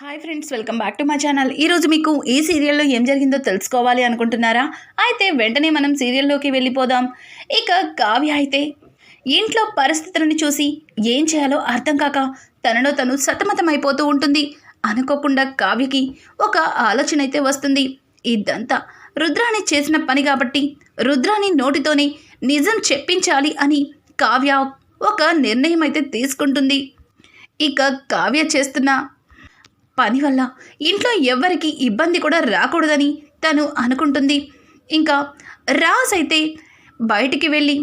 Hi friends welcome back to my channel ఈరోజు మీకు ఈ సీరియల్లో ఏం జరిగిందో తెలుసుకోవాలి అనుకుంటున్నారా? అయితే వెంటనే మనం సీరియల్లోకి వెళ్ళిపోదాం. ఇక కావ్య అయితే ఇంట్లో పరిస్థితులను చూసి ఏం చేయాలో అర్థం కాక తనలో తను సతమతమైపోతూ ఉంటుంది. అనుకోకుండా కావ్యకి ఒక ఆలోచన అయితే వస్తుంది. ఇదంతా రుద్రాని చేసిన పని కాబట్టి రుద్రాని నోటితోనే నిజం చెప్పించాలి అని కావ్య ఒక నిర్ణయం అయితే తీసుకుంటుంది. ఇక కావ్య చేస్తున్న పని వల్ల ఇంట్లో ఎవ్వరికి ఇబ్బంది కూడా రాకూడదని తను అనుకుంటుంది. ఇంకా రాజ్ అయితే బయటికి వెళ్ళి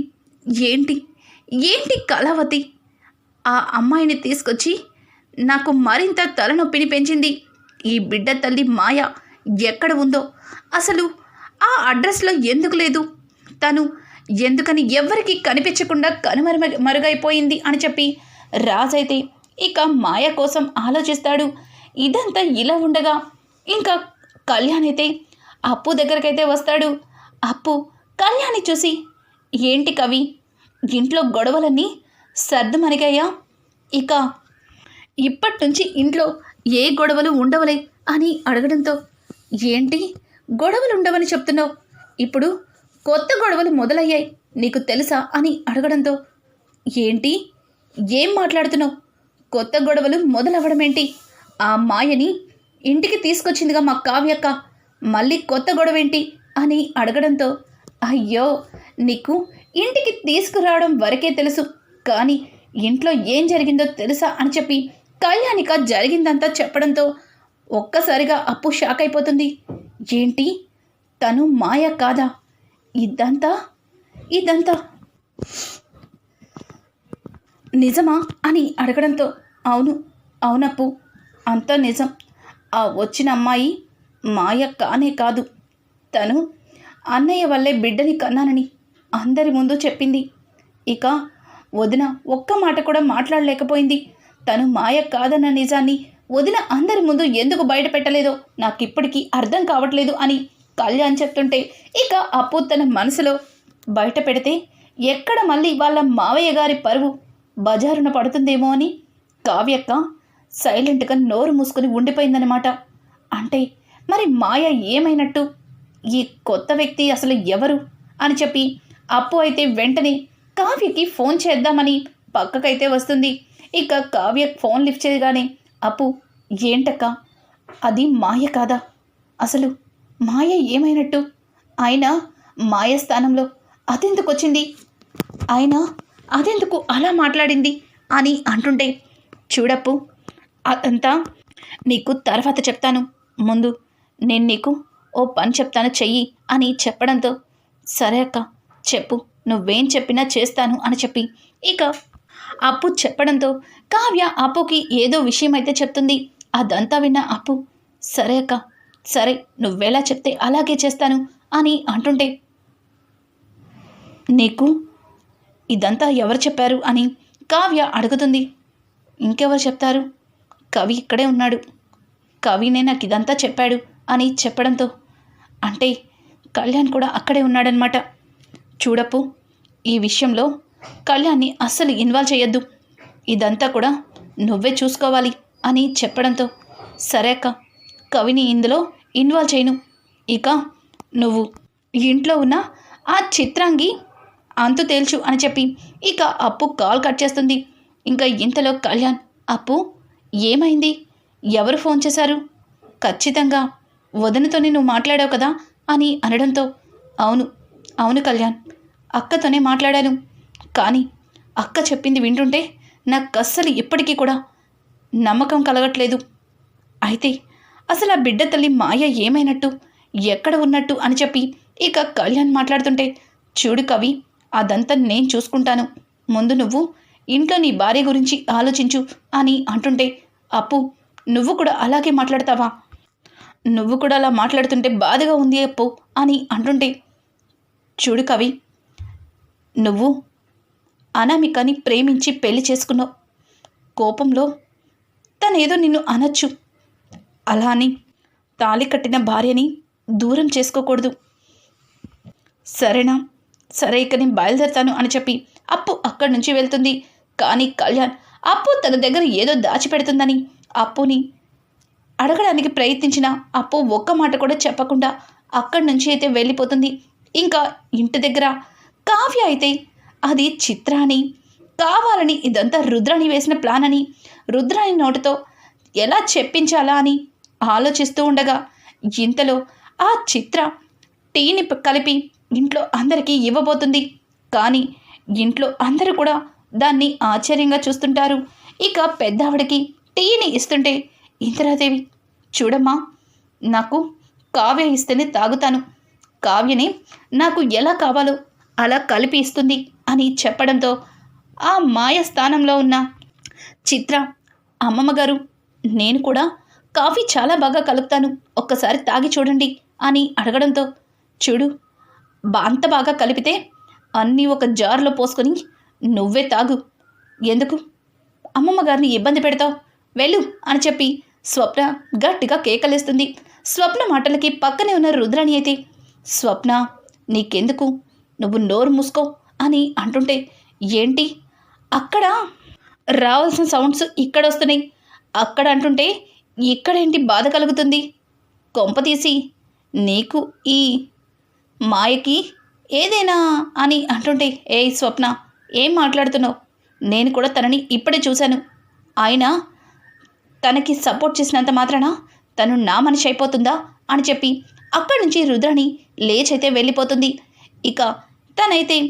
ఏంటి? ఏంటి కళావతి? ఆ అమ్మాయిని తీసుకొచ్చి నాకు మరింత తలనొప్పిని పెంచింది. ఈ బిడ్డ తల్లి మాయ ఎక్కడ ఉందో అసలు ఆ అడ్రస్లో ఎందుకు లేదు? తను ఎందుకని ఎవ్వరికి కనిపించకుండా కనుమరు మరుగైపోయింది అని చెప్పి రాజైతే ఇక మాయ కోసం ఆలోచిస్తాడు. ఇదంతా ఇలా ఉండగా ఇంకా కళ్యాణ్ అయితే అప్పు దగ్గరకైతే వస్తాడు. అప్పు కళ్యాణ్ని చూసి ఏంటి కవి ఇంట్లో గొడవలన్నీ సర్దుమరిగాయా ఇక ఇప్పటి నుంచి ఇంట్లో ఏ గొడవలు ఉండవలే? అని అడగడంతో ఏంటి? గొడవలు ఉండవని చెప్తున్నావు. ఇప్పుడు కొత్త గొడవలు మొదలయ్యాయి నీకు తెలుసా? అని అడగడంతో ఏంటి? ఏం మాట్లాడుతున్నావు? కొత్త గొడవలు మొదలవ్వడం ఏంటి ఆ మాయని ఇంటికి తీసుకొచ్చిందిగా మా కావ్యక్క. మళ్ళీ కొత్త గొడవేంటి? అని అడగడంతో అయ్యో నీకు ఇంటికి తీసుకురావడం వరకే తెలుసు. కానీ ఇంట్లో ఏం జరిగిందో తెలుసా అని చెప్పి కళ్యాణిక జరిగిందంతా చెప్పడంతో ఒక్కసారిగా అప్పు షాక్ అయిపోతుంది. ఏంటి? తను మాయ కాదా? ఇదంతా? ఇదంతా? నిజమా? అని అడగడంతో అవును అవునప్పు. అంతా నిజం. ఆ వచ్చిన అమ్మాయి మాయ కానే కాదు. తను అన్నయ్య వల్లే బిడ్డని కన్నానని అందరి ముందు చెప్పింది. ఇక వదిన ఒక్క మాట కూడా మాట్లాడలేకపోయింది. తను మాయ కాదన్న నిజాన్ని వదిన అందరి ముందు ఎందుకు బయట పెట్టలేదో నాకు ఇప్పటికీ అర్థం కావట్లేదు అని కళ్యాణ్ చెప్తుంటే ఇక అప్పు తన మనసులో బయట పెడితే ఎక్కడ మళ్ళీ వాళ్ళ మావయ్య గారి పరువు బజారున పడుతుందేమో అని కావ్యక్క సైలెంట్గా నోరు మూసుకొని ఉండిపోయిందనమాట అంటే మరి మాయ ఏమైనట్టు? ఈ కొత్త వ్యక్తి అసలు ఎవరు? అని చెప్పి అప్పు అయితే వెంటనే కావ్యకి ఫోన్ చేద్దామని పక్కకైతే వస్తుంది. ఇక కావ్య ఫోన్ లిఫ్ట్ చేయగానే అప్పు ఏంటక్క? అది మాయ కాదా? అసలు మాయ ఏమైనట్టు? ఆయన మాయ స్థానంలో అదెందుకు వచ్చింది ఆయన అదెందుకు అలా మాట్లాడింది? అని అంటుంటే చూడప్పు అదంతా నీకు తర్వాత చెప్తాను. ముందు నేను నీకు ఓ పని చెప్తాను చెయ్యి అని చెప్పడంతో సరే అక్క చెప్పు. నువ్వేం చెప్పినా చేస్తాను అని చెప్పి. ఇక అప్పు చెప్పడంతో కావ్య అప్పుకి ఏదో విషయం అయితే చెప్తుంది. అదంతా విన్న అప్పు సరే అక్క సరే నువ్వెలా చెప్తే అలాగే చేస్తాను అని అంటుంటే నీకు ఇదంతా ఎవరు చెప్పారు అని కావ్య అడుగుతుంది. ఇంకెవరు చెప్తారు? కవి ఇక్కడే ఉన్నాడు. కవినే నాకు ఇదంతా చెప్పాడు అని చెప్పడంతో అంటే కళ్యాణ్ కూడా అక్కడే ఉన్నాడనమాట చూడప్పు ఈ విషయంలో కళ్యాణ్ని అస్సలు ఇన్వాల్వ్ చేయొద్దు ఇదంతా కూడా నువ్వే చూసుకోవాలి అని చెప్పడంతో సరే అక్క కవిని ఇందులో ఇన్వాల్వ్ చేయను. ఇక నువ్వు ఇంట్లో ఉన్న ఆ చిత్రాంగి అంతు తేల్చు అని చెప్పి ఇక అప్పు కాల్ కట్ చేస్తుంది. ఇంకా ఇంతలో కళ్యాణ్ అప్పు ఏమైంది? ఎవరు ఫోన్ చేశారు? ఖచ్చితంగా. వదనతోనే నువ్వు మాట్లాడావు కదా అని అనడంతో. అవును అవును కళ్యాణ్. అక్కతోనే మాట్లాడాను. కానీ అక్క చెప్పింది వింటుంటే నాకు అస్సలు ఇప్పటికీ కూడా నమ్మకం కలగట్లేదు. అయితే అసలు ఆ బిడ్డ తల్లి మాయ ఏమైనట్టు ఎక్కడ ఉన్నట్టు అని చెప్పి ఇక కళ్యాణ్ మాట్లాడుతుంటే చూడు కవి అదంతా నేను చూసుకుంటాను. ముందు నువ్వు ఇంట్లో నీ భార్య గురించి ఆలోచించు అని అంటుంటే అప్పు నువ్వు కూడా అలాగే మాట్లాడతావా? నువ్వు కూడా అలా మాట్లాడుతుంటే బాధగా ఉంది అప్పు అని అంటుంటే చూడు కవి నువ్వు అనామికని ప్రేమించి పెళ్ళి చేసుకున్నావు. కోపంలో తనేదో నిన్ను అనొచ్చు. అలా అని తాళి కట్టిన భార్యని దూరం చేసుకోకూడదు. సరేనా? సరే ఇక నేను బయలుదేరుతాను అని చెప్పి అప్పు అక్కడి నుంచి వెళ్తుంది. కానీ కళ్యాణ్ అప్పు తన దగ్గర ఏదో దాచిపెడుతుందని. అప్పుని అడగడానికి ప్రయత్నించిన అప్పు ఒక్క మాట కూడా చెప్పకుండా అక్కడి నుంచి అయితే వెళ్ళిపోతుంది. ఇంకా ఇంటి దగ్గర కావ్య అయితే అది చిత్రాని కావాలని ఇదంతా రుద్రాని వేసిన ప్లాన్ అని రుద్రాని నోటితో ఎలా చెప్పించాలా అని ఆలోచిస్తూ ఉండగా ఇంతలో ఆ చిత్ర టీని కలిపి ఇంట్లో అందరికీ ఇవ్వబోతుంది. కానీ ఇంట్లో అందరూ కూడా దాన్ని ఆశ్చర్యంగా చూస్తుంటారు. ఇక పెద్దావిడకి టీని ఇస్తుంటే ఇందిరాదేవి చూడమ్మా నాకు కావ్య ఇస్తేనే తాగుతాను. కావ్యని నాకు ఎలా కావాలో అలా కలిపి ఇస్తుంది అని చెప్పడంతో ఆ మాయ స్థానంలో ఉన్న చిత్ర అమ్మమ్మ గారు నేను కూడా కాఫీ చాలా బాగా కలుపుతాను. ఒక్కసారి తాగి చూడండి అని అడగడంతో చూడు అంత బాగా కలిపితే అన్నీ ఒక జార్లో పోసుకొని నువ్వే తాగు. ఎందుకు? అమ్మమ్మ గారిని ఇబ్బంది పెడతావు. వెళ్ళు అని చెప్పి స్వప్న గట్టిగా కేకలేస్తుంది. స్వప్న మాటలకి పక్కనే ఉన్న రుద్రాణి అయితే స్వప్న నీకెందుకు? నువ్వు నోరు మూసుకో అని అంటుంటే ఏంటి? అక్కడ రావాల్సిన సౌండ్స్ ఇక్కడ వస్తున్నాయి అక్కడ అంటుంటే ఇక్కడేంటి బాధ కలుగుతుంది? కొంప తీసి నీకు ఈ మాయకి ఏదైనా అని అంటుంటే ఏ స్వప్న ఏం మాట్లాడుతున్నావు? నేను కూడా తనని ఇప్పుడే చూశాను. ఆయన తనకి సపోర్ట్ చేసినంత మాత్రాన? తను నా మనిషి అయిపోతుందా? అని చెప్పి అక్కడి నుంచి రుద్రాణి లేచైతే వెళ్ళిపోతుంది. ఇక తనైతే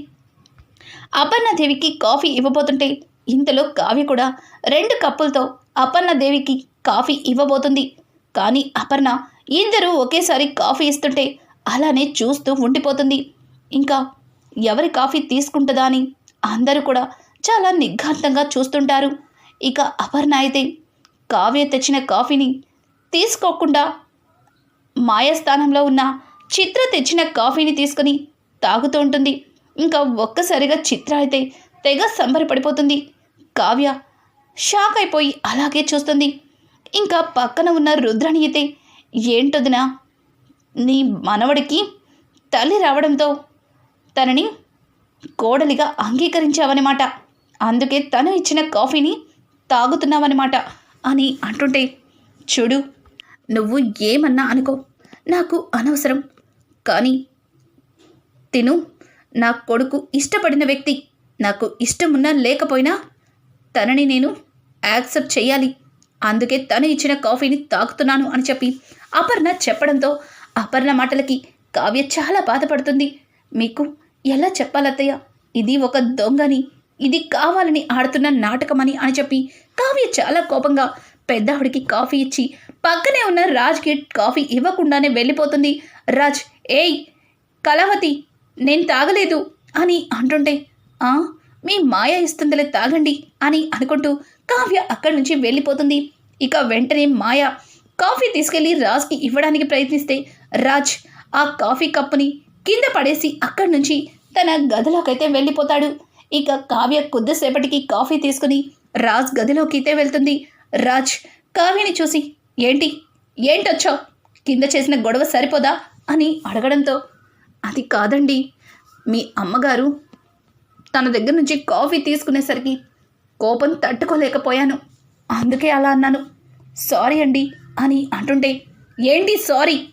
అపర్ణదేవికి కాఫీ ఇవ్వబోతుంటే ఇంతలో కావ్య కూడా రెండు కప్పులతో అపర్ణదేవికి కాఫీ ఇవ్వబోతుంది. కానీ అపర్ణ ఇద్దరూ ఒకేసారి కాఫీ ఇస్తుంటే అలానే చూస్తూ ఉండిపోతుంది. ఇంకా ఎవరి కాఫీ తీసుకుంటుందా అని అందరూ కూడా చాలా నిఘాంతంగా చూస్తుంటారు. ఇక అపర్ణ అయితే కావ్య తెచ్చిన కాఫీని తీసుకోకుండా మాయాస్థానంలో ఉన్న చిత్ర తెచ్చిన కాఫీని తీసుకుని తాగుతూ ఉంటుంది. ఇంకా ఒక్కసారిగా చిత్ర అయితే తెగ సంబరపడిపోతుంది. కావ్య షాక్ అయిపోయి అలాగే చూస్తుంది. ఇంకా పక్కన ఉన్న రుద్రని అయితే ఏంటొదినా నీ మనవడికి తల్లి రావడంతో తనని కోడలిగా అంగీకరించావన్నమాట అందుకే తను ఇచ్చిన కాఫీని తాగుతున్నావన్నమాట అని అంటుంటే చూడు నువ్వు ఏమన్నా అనుకో నాకు అనవసరం. కానీ తిను. నా కొడుకు ఇష్టపడిన వ్యక్తి నాకు ఇష్టమున్నా లేకపోయినా తనని నేను యాక్సెప్ట్ చేయాలి అందుకే తను ఇచ్చిన కాఫీని తాగుతున్నాను అని చెప్పి అపర్ణ చెప్పడంతో అపర్ణ మాటలకి కావ్య చాలా బాధపడుతుంది. మీకు ఎలా చెప్పాలత్తయ్య? ఇది ఒక దొంగని ఇది కావాలని ఆడుతున్న నాటకమని అని చెప్పి కావ్య చాలా కోపంగా పెద్దావిడికి కాఫీ ఇచ్చి పక్కనే ఉన్న రాజ్కి కాఫీ ఇవ్వకుండానే వెళ్ళిపోతుంది. రాజ్ ఏయ్ కళావతి నేను తాగలేదు అని అంటుంటే "ఆ, మీ మాయ ఇస్తుందిలే తాగండి అని అనుకుంటూ కావ్య అక్కడి నుంచి వెళ్ళిపోతుంది. ఇక వెంటనే మాయ కాఫీ తీసుకెళ్ళి రాజ్కి ఇవ్వడానికి ప్రయత్నిస్తే రాజ్ ఆ కాఫీ కప్పుని కింద పడేసి అక్కడి నుంచి తన గదిలోకైతే వెళ్ళిపోతాడు. ఇక కావ్య కొద్దిసేపటికి కాఫీ తీసుకుని రాజ్ గదిలోకి అయితే వెళ్తుంది. రాజ్ కావ్యని చూసి ఏంటి? ఏంటొచ్చావు? కింద చేసిన గొడవ సరిపోదా? అని అడగడంతో అది కాదండి. మీ అమ్మగారు తన దగ్గర నుంచి కాఫీ తీసుకునేసరికి కోపం తట్టుకోలేకపోయాను. అందుకే అలా అన్నాను. సారీ అండి అని అంటుంటే ఏంటి సారీ?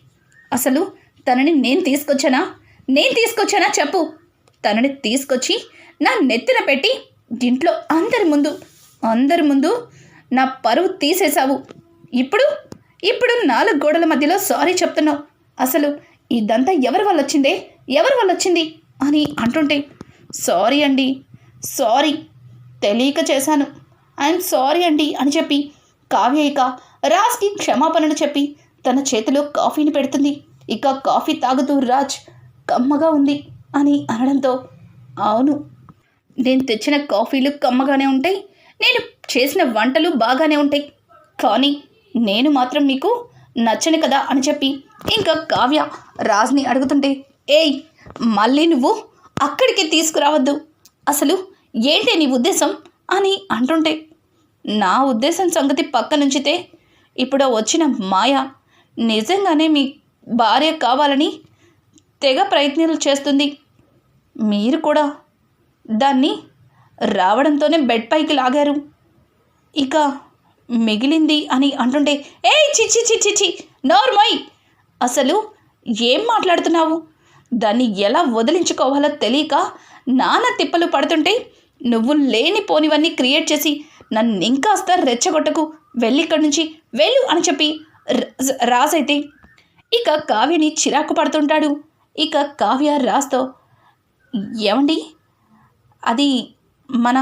అసలు తనని నేను తీసుకొచ్చానా? నేను తీసుకొచ్చానా? చెప్పు. తనని తీసుకొచ్చి నా నెత్తిన పెట్టి ఇంట్లో అందరి ముందు అందరి ముందు నా పరువు తీసేశావు. ఇప్పుడు ఇప్పుడు నాలుగు గోడల మధ్యలో సారీ చెప్తున్నావు. అసలు ఇదంతా ఎవరి వల్ల వచ్చిందే? ఎవరి వల్ల వచ్చింది? అని అంటుంటే సారీ అండి సారీ తెలియక చేశాను. ఐఎమ్ సారీ అండి అని చెప్పి కావ్య ఇక రాజ్కి క్షమాపణలు చెప్పి తన చేతిలో కాఫీని పెడుతుంది. ఇక కాఫీ తాగుతూ రాజ్ కమ్మగా ఉంది. అని అనడంతో అవును నేను తెచ్చిన కాఫీలు కమ్మగానే ఉంటాయి నేను చేసిన వంటలు బాగానే ఉంటాయి కానీ నేను మాత్రం మీకు నచ్చను కదా అని చెప్పి ఇంకా కావ్య రాజ్ని అడుగుతుంటే ఏయ్ మళ్ళీ నువ్వు అక్కడికి తీసుకురావద్దు అసలు ఏంటి నీ ఉద్దేశం? అని అంటుంటే నా ఉద్దేశం సంగతి పక్కనుంచితే ఇప్పుడు వచ్చిన మాయ నిజంగానే మీ భార్య కావాలని తెగ ప్రయత్నాలు చేస్తుంది. మీరు కూడా దాన్ని రావడంతోనే బెడ్ పైకి లాగారు. ఇక మిగిలింది అని అంటుంటే ఏ చిచ్చి చిచ్చి చి నోర్మోయ్ అసలు ఏం మాట్లాడుతున్నావు? దాన్ని ఎలా వదిలించుకోవాలో తెలియక నాన్న తిప్పలు పడుతుంటే నువ్వు లేనిపోనివన్నీ క్రియేట్ చేసి నన్ను ఇంకాస్త రెచ్చగొట్టకు వెళ్ళి ఇక్కడి నుంచి వెళ్ళు అని చెప్పి రాజైతే ఇక కావ్యని చిరాకు పడుతుంటాడు. ఇక కావ్య రాజ్తో ఏమండి? అది మన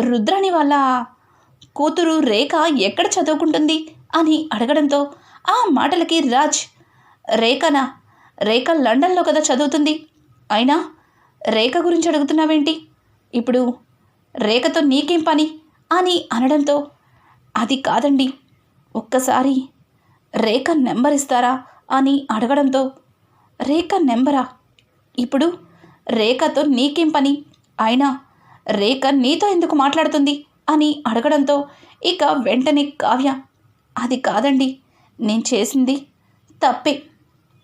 రుద్రాణి వాళ్ళ కూతురు రేఖ ఎక్కడ చదువుకుంటుంది అని అడగడంతో ఆ మాటలకి రాజ్ రేఖనా రేఖ లండన్లో కదా చదువుతుంది. అయినా రేఖ గురించి అడుగుతున్నావేంటి? ఇప్పుడు రేఖతో నీకేం పని? అని అనడంతో అది కాదండి. ఒక్కసారి రేఖ నెంబర్ ఇస్తారా అని అడగడంతో రేఖ నెంబరా? ఇప్పుడు రేఖతో నీకేం పని? అయినా రేఖ నీతో ఎందుకు మాట్లాడుతుంది? అని అడగడంతో ఇక వెంటనే కావ్య అది కాదండి నేను చేసింది తప్పే.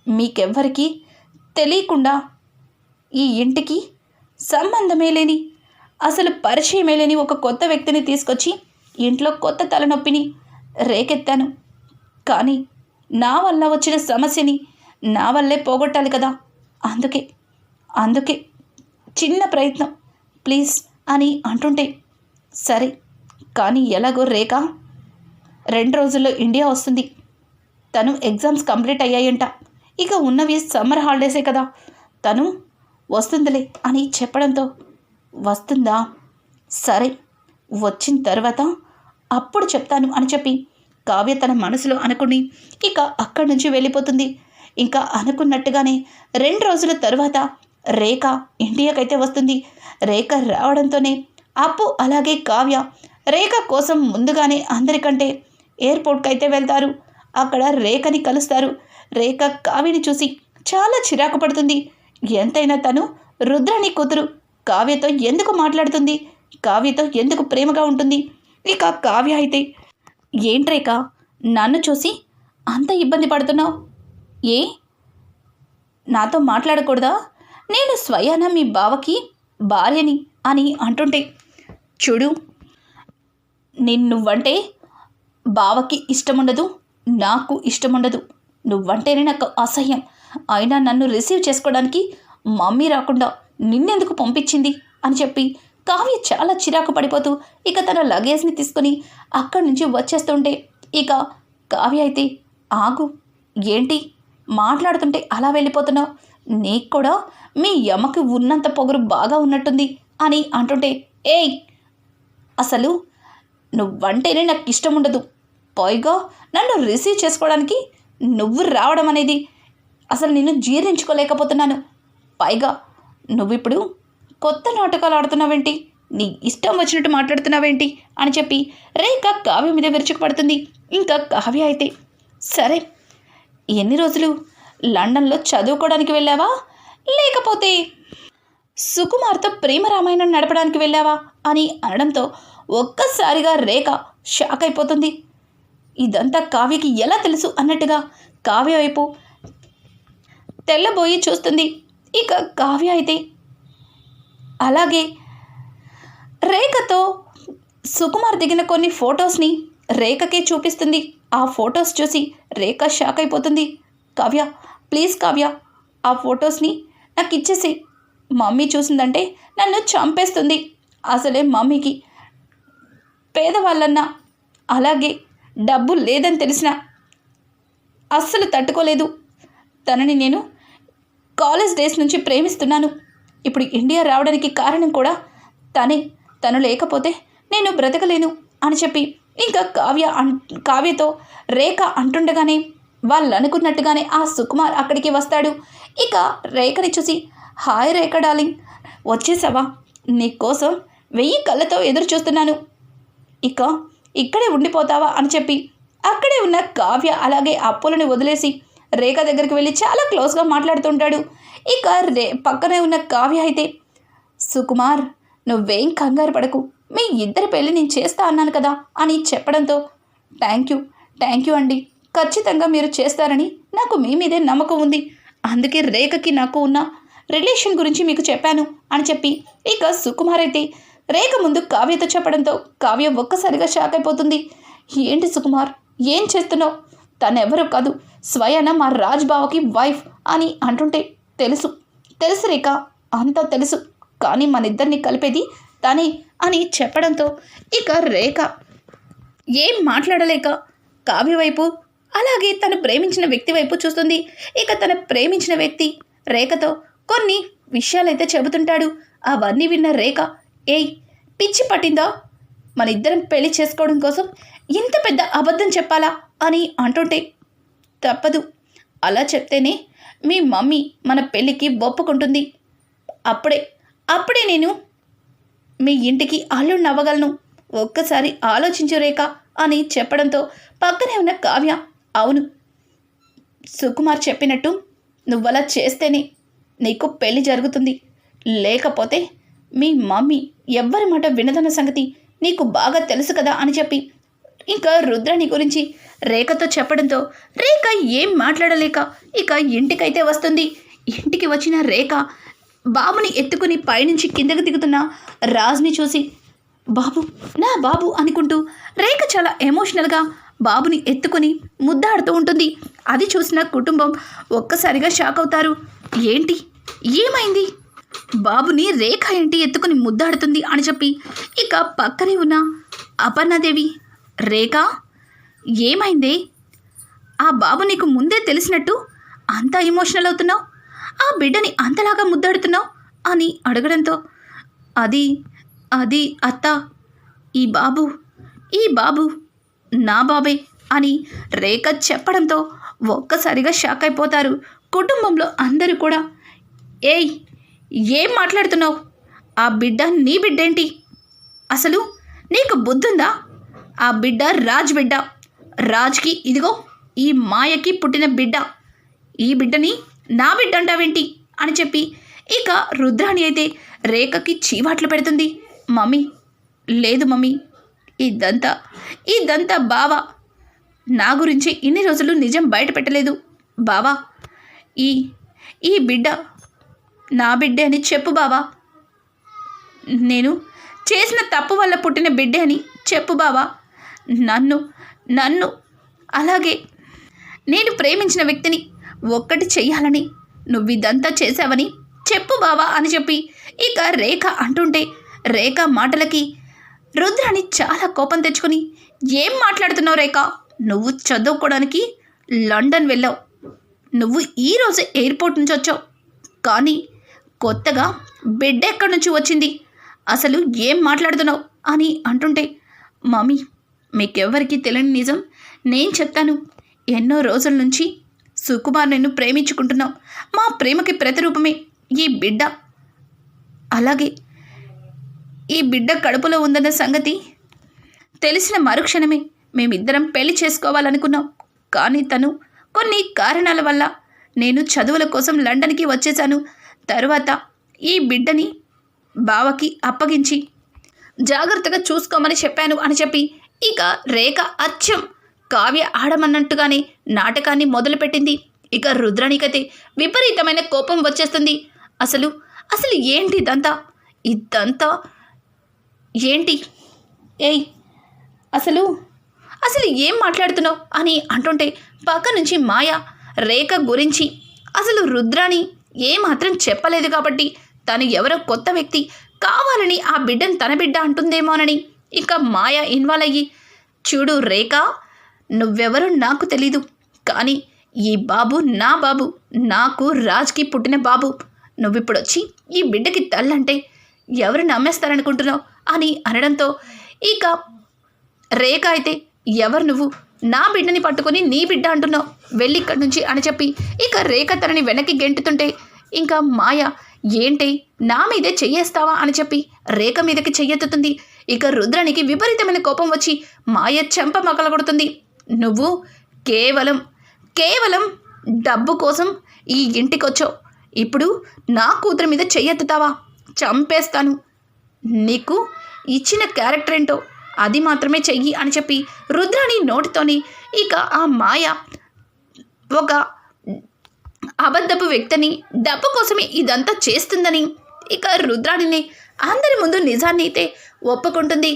మీకెవ్వరికీ తెలియకుండా ఈ ఇంటికి సంబంధమే లేని అసలు పరిచయమే లేని ఒక కొత్త వ్యక్తిని తీసుకొచ్చి ఇంట్లో కొత్త తలనొప్పిని రేకెత్తాను. కానీ నా వల్ల వచ్చిన సమస్యని నా వల్లే పోగొట్టాలి కదా అందుకే. అందుకే చిన్న ప్రయత్నం ప్లీజ్ అని అంటుంటే సరే కానీ ఎలాగో రేఖ? రెండు రోజుల్లో ఇండియా వస్తుంది. తను ఎగ్జామ్స్ కంప్లీట్ అయ్యాయంట. ఇక ఉన్నవి సమ్మర్ హాలిడేసే కదా. తను వస్తుందిలే అని చెప్పడంతో వస్తుందా? సరే వచ్చిన తర్వాత అప్పుడు చెప్తాను అని చెప్పి కావ్య తన మనసులో అనుకుని ఇక అక్కడి నుంచి వెళ్ళిపోతుంది. ఇంకా అనుకున్నట్టుగానే రెండు రోజుల తర్వాత రేఖ ఇండియాకైతే వస్తుంది. రేఖ రావడంతోనే అప్పు అలాగే కావ్య. రేఖ కోసం ముందుగానే అందరికంటే ఎయిర్పోర్ట్కి అయితే వెళ్తారు. అక్కడ రేఖని కలుస్తారు. రేఖ కావ్యని చూసి చాలా చిరాకు పడుతుంది. ఎంతైనా తను రుద్రని కూతురు. కావ్యతో ఎందుకు మాట్లాడుతుంది? కావ్యతో ఎందుకు ప్రేమగా ఉంటుంది? ఇక కావ్య అయితే ఏంట్రేక నన్ను చూసి అంత ఇబ్బంది పడుతున్నావు? ఏ? నాతో మాట్లాడకూడదా? నేను స్వయాన మీ బావకి భార్యని అని అంటుంటే చూడు నిన్నువ్వంటే బావకి ఇష్టముండదు నాకు ఇష్టముండదు. నువ్వంటేనే నాకు అసహ్యం. అయినా నన్ను రిసీవ్ చేసుకోవడానికి మమ్మీ రాకుండా నిన్నెందుకు పంపించింది అని చెప్పి కావ్య చాలా చిరాకు పడిపోతూ ఇక తన లగేజ్ని తీసుకుని అక్కడి నుంచి వచ్చేస్తుంటే ఇక కావ్య అయితే ఆగు ఏంటి? మాట్లాడుతుంటే అలా వెళ్ళిపోతున్నావు? నీకు కూడా మీ యమ్మకి ఉన్నంత పొగరు బాగా ఉన్నట్టుంది అని అంటుంటే ఏయ్ అసలు నువ్వంటేనే నాకు ఇష్టం ఉండదు పైగా నన్ను రిసీవ్ చేసుకోవడానికి నువ్వు రావడం అనేది అసలు నిన్ను జీర్ణించుకోలేకపోతున్నాను. పైగా నువ్విప్పుడు కొత్త నాటకాలు ఆడుతున్నావేంటి? నీ ఇష్టం వచ్చినట్టు మాట్లాడుతున్నావేంటి? అని చెప్పి రేఖ కావ్య మీద విరుచుకుపడుతుంది. ఇంకా కావ్య అయితే సరే ఎన్ని రోజులు లండన్లో చదువుకోవడానికి వెళ్ళావా? లేకపోతే సుకుమార్తో ప్రేమ రామాయణం నడపడానికి వెళ్ళావా? అని అనడంతో ఒక్కసారిగా రేఖ షాక్ అయిపోతుంది. ఇదంతా కావ్యకి ఎలా తెలుసు అన్నట్టుగా కావ్య వైపు తెల్లబోయి చూస్తుంది. ఇక కావ్య అయితే అలాగే రేఖతో సుకుమార్ దిగిన కొన్ని ఫొటోస్ని రేఖకే చూపిస్తుంది. ఆ ఫొటోస్ చూసి రేఖ షాక్ అయిపోతుంది. కావ్య ప్లీజ్ కావ్య ఆ ఫొటోస్ని నాకు ఇచ్చేసి మమ్మీ చూసిందంటే నన్ను చంపేస్తుంది. అసలే మమ్మీకి పేదవాళ్ళన్నా అలాగే డబ్బు లేదని తెలిసిన అస్సలు తట్టుకోలేదు. తనని నేను కాలేజ్ డేస్ నుంచి ప్రేమిస్తున్నాను. ఇప్పుడు ఇండియా రావడానికి కారణం కూడా తనే. తను లేకపోతే నేను బ్రతకలేను అని చెప్పి ఇంకా కావ్య అన్ కావ్యతో రేఖ అంటుండగానే వాళ్ళు అనుకున్నట్టుగానే ఆ సుకుమార్ అక్కడికి వస్తాడు. ఇక రేఖని చూసి హాయ్ రేఖ డార్లింగ్ వచ్చేసావా? నీకోసం వెయ్యి కళ్ళతో ఎదురు చూస్తున్నాను. ఇక ఇక్కడే ఉండిపోతావా? అని చెప్పి అక్కడే ఉన్న కావ్య అలాగే అప్పులని వదిలేసి రేఖ దగ్గరికి వెళ్ళి చాలా క్లోజ్గా మాట్లాడుతుంటాడు. ఇక రే పక్కనే ఉన్న కావ్య అయితే సుకుమార్ నువ్వేం కంగారు పడకు. మీ ఇద్దరి పెళ్ళి నేను చేస్తా అన్నాను కదా అని చెప్పడంతో థ్యాంక్ యూ థ్యాంక్ యూ అండి. ఖచ్చితంగా మీరు చేస్తారని నాకు మీ మీదే నమ్మకం ఉంది. అందుకే రేఖకి నాకు ఉన్న రిలేషన్ గురించి మీకు చెప్పాను అని చెప్పి ఇక సుకుమార్ అయితే రేఖ ముందు కావ్యతో చెప్పడంతో కావ్య ఒక్కసారిగా షాక్ అయిపోతుంది. ఏంటి సుకుమార్? ఏం చేస్తున్నావు? తనెవరో కాదు స్వయాన మా రాజ్బావకి వైఫ్ అని అంటుంటే తెలుసు. తెలుసు రేఖ అంతా తెలుసు. కానీ మన ఇద్దరిని కలిపేది తనే అని చెప్పడంతో ఇక రేఖ. ఏం మాట్లాడలేక కావ్య వైపు అలాగే తను ప్రేమించిన వ్యక్తి వైపు చూస్తుంది. ఇక తన ప్రేమించిన వ్యక్తి రేఖతో కొన్ని విషయాలైతే చెబుతుంటాడు. అవన్నీ విన్న రేఖ ఏయ్ పిచ్చి పట్టిందా? మన ఇద్దరం పెళ్ళి చేసుకోవడం కోసం ఇంత పెద్ద అబద్ధం చెప్పాలా? అని అంటుంటే తప్పదు. అలా చెప్తేనే మీ మమ్మీ మన పెళ్ళికి ఒప్పుకుంటుంది. అప్పుడే అప్పుడే నేను మీ ఇంటికి అల్లు అవ్వగలను. ఒక్కసారి ఆలోచించు రేఖ అని చెప్పడంతో పక్కనే ఉన్న కావ్య అవును. సుకుమార్ చెప్పినట్టు నువ్వలా చేస్తేనే నీకు పెళ్ళి జరుగుతుంది. లేకపోతే మీ మమ్మీ ఎవ్వరి మాట వినదన్న సంగతి నీకు బాగా తెలుసు కదా అని చెప్పి ఇంకా రుద్రని గురించి రేఖతో చెప్పడంతో రేఖ ఏం మాట్లాడలేక ఇక ఇంటికైతే వస్తుంది. ఇంటికి వచ్చిన రేఖ బాబుని ఎత్తుకుని పైనుంచి కిందకు దిగుతున్న రాజ్ని చూసి బాబు నా బాబు అనుకుంటూ రేఖ చాలా ఎమోషనల్గా బాబుని ఎత్తుకుని ముద్దాడుతూ ఉంటుంది. అది చూసిన కుటుంబం ఒక్కసారిగా షాక్ అవుతారు. ఏంటి? ఏమైంది? బాబుని రేఖ ఏంటి ఎత్తుకుని ముద్దాడుతుంది అని చెప్పి ఇక పక్కనే ఉన్న అపర్ణాదేవి రేఖ ఏమైంది? ఆ బాబు నీకు ముందే తెలిసినట్టు అంత ఎమోషనల్ అవుతున్నావు? ఆ బిడ్డని అంతలాగా ముద్దాడుతున్నావు? అని అడగడంతో అది అది అత్త ఈ బాబు ఈ బాబు నా బాబే అని రేఖ చెప్పడంతో ఒక్కసారిగా షాక్ అయిపోతారు. కుటుంబంలో అందరూ కూడా ఏయ్ ఏం మాట్లాడుతున్నావు? ఆ బిడ్డ నీ బిడ్డేంటి? అసలు నీకు బుద్ధుందా? ఆ బిడ్డ రాజ్ బిడ్డ. రాజ్కి ఇదిగో ఈ మాయకి పుట్టిన బిడ్డ. ఈ బిడ్డని నా బిడ్డ అంటావేంటి? అని చెప్పి ఇక రుద్రాణి అయితే రేఖకి చీవాట్లు పెడుతుంది. మమ్మీ లేదు మమ్మీ ఇదంతా ఇదంతా బావా. నా గురించి ఇన్ని రోజులు నిజం బయట పెట్టలేదు. బావా ఈ ఈ బిడ్డ నా బిడ్డే అని చెప్పు బావా. నేను చేసిన తప్పు వల్ల పుట్టిన బిడ్డే అని చెప్పు బావా. నన్ను నన్ను అలాగే నేను ప్రేమించిన వ్యక్తిని ఒక్కటి చెయ్యాలని నువ్వు ఇదంతా చేశావని చెప్పు బావా అని చెప్పి ఇక రేఖ అంటుంటే రేఖ మాటలకి రుద్రాణి చాలా కోపం తెచ్చుకుని ఏం మాట్లాడుతున్నావు రేఖ? నువ్వు చదువుకోవడానికి లండన్ వెళ్ళావు. నువ్వు ఈరోజు ఎయిర్పోర్ట్ నుంచి వచ్చావు. కానీ కొత్తగా బిడ్డ ఎక్కడి నుంచి వచ్చింది? అసలు ఏం మాట్లాడుతున్నావు? అని అంటుంటే మమ్మీ మీకెవ్వరికీ తెలియని నిజం. నేను చెప్తాను. ఎన్నో రోజుల నుంచి సుకుమార్ నిన్ను ప్రేమించుకుంటున్నావు. మా ప్రేమకి ప్రతిరూపమే ఈ బిడ్డ. అలాగే ఈ బిడ్డ కడుపులో ఉందన్న సంగతి? తెలిసిన మరుక్షణమే మేమిద్దరం పెళ్ళి చేసుకోవాలనుకున్నాం. కానీ తను కొన్ని కారణాల వల్ల నేను చదువుల కోసం లండన్కి వచ్చేశాను. తరువాత ఈ బిడ్డని బావకి అప్పగించి జాగ్రత్తగా చూసుకోమని చెప్పాను అని చెప్పి ఇక రేఖ అచ్చం కావ్య ఆడమన్నట్టుగానే నాటకాన్ని మొదలుపెట్టింది. ఇక రుద్రనికైతే విపరీతమైన కోపం వచ్చేస్తుంది. అసలు అసలు ఏంటి ఇదంతా ఇదంతా ఏంటి? ఏయ్ అసలు అసలు ఏం మాట్లాడుతున్నావు అని అంటుంటే పక్క నుంచి మాయ రేఖ గురించి అసలు రుద్రాని ఏమాత్రం చెప్పలేదు కాబట్టి తను ఎవరో కొత్త వ్యక్తి కావాలని ఆ బిడ్డను తన బిడ్డ అంటుందేమోనని ఇక మాయ ఇన్వాల్వ్ అయ్యి చూడు రేఖ నువ్వెవరో నాకు తెలీదు కానీ ఈ బాబు నా బాబు నాకు రాజ్కి పుట్టిన బాబు. నువ్విప్పుడు వచ్చి ఈ బిడ్డకి తల్లంటే ఎవరు నమ్మేస్తారనుకుంటున్నావు? అని అనడంతో ఇక రేఖ అయితే ఎవరు నువ్వు? నా బిడ్డని పట్టుకొని నీ బిడ్డ అంటున్నావు. వెళ్ళి ఇక్కడి నుంచి అని చెప్పి ఇక రేఖ తనని వెనక్కి గెంటుతుంటే ఇంకా మాయ ఏంటి? నా మీదే చెయ్యేస్తావా? అని చెప్పి రేఖ మీదకి చెయ్యెత్తుతుంది. ఇక రుద్రానికి విపరీతమైన కోపం వచ్చి మాయ చెంప మకలగొడుతుంది నువ్వు కేవలం కేవలం డబ్బు కోసం ఈ ఇంటికొచ్చావు. ఇప్పుడు నా కూతురు మీద చెయ్యెత్తుతావా? చంపేస్తాను. నీకు ఇచ్చిన క్యారెక్టర్ ఏంటో అది మాత్రమే చెయ్యి అని చెప్పి రుద్రాని నోటితోని ఇక ఆ మాయ ఒక అబద్ధపు వ్యక్తిని డబ్బు కోసమే ఇదంతా చేస్తుందని ఇక రుద్రాణిని అందరి ముందు నిజాన్ని అయితే ఒప్పుకుంటుంది.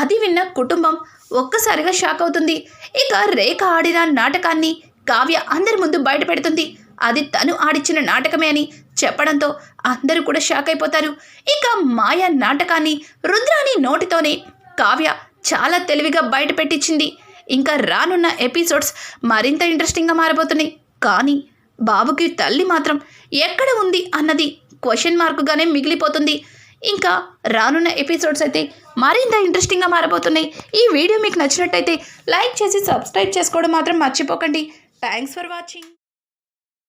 అది విన్న కుటుంబం ఒక్కసారిగా షాక్ అవుతుంది. ఇక రేఖ ఆడిన నాటకాన్ని కావ్య అందరి ముందు బయట పెడుతుంది అది తను ఆడిచ్చిన నాటకమే అని చెప్పడంతో అందరూ కూడా షాక్ అయిపోతారు. ఇక మాయ నాటకాన్ని రుద్రాని నోటితోనే కావ్య చాలా తెలివిగా బయట పెట్టించింది. ఇంకా రానున్న ఎపిసోడ్స్ మరింత ఇంట్రెస్టింగ్గా మారబోతున్నాయి. కానీ బాబుకి తల్లి మాత్రం ఎక్కడ ఉంది అన్నది క్వశ్చన్ మార్కుగానే మిగిలిపోతుంది. ఇంకా రానున్న ఎపిసోడ్స్ అయితే మరింత ఇంట్రెస్టింగ్గా మారబోతున్నాయి. ఈ వీడియో మీకు నచ్చినట్టయితే లైక్ చేసి సబ్స్క్రైబ్ చేసుకోవడం మాత్రం మర్చిపోకండి. Thanks for watching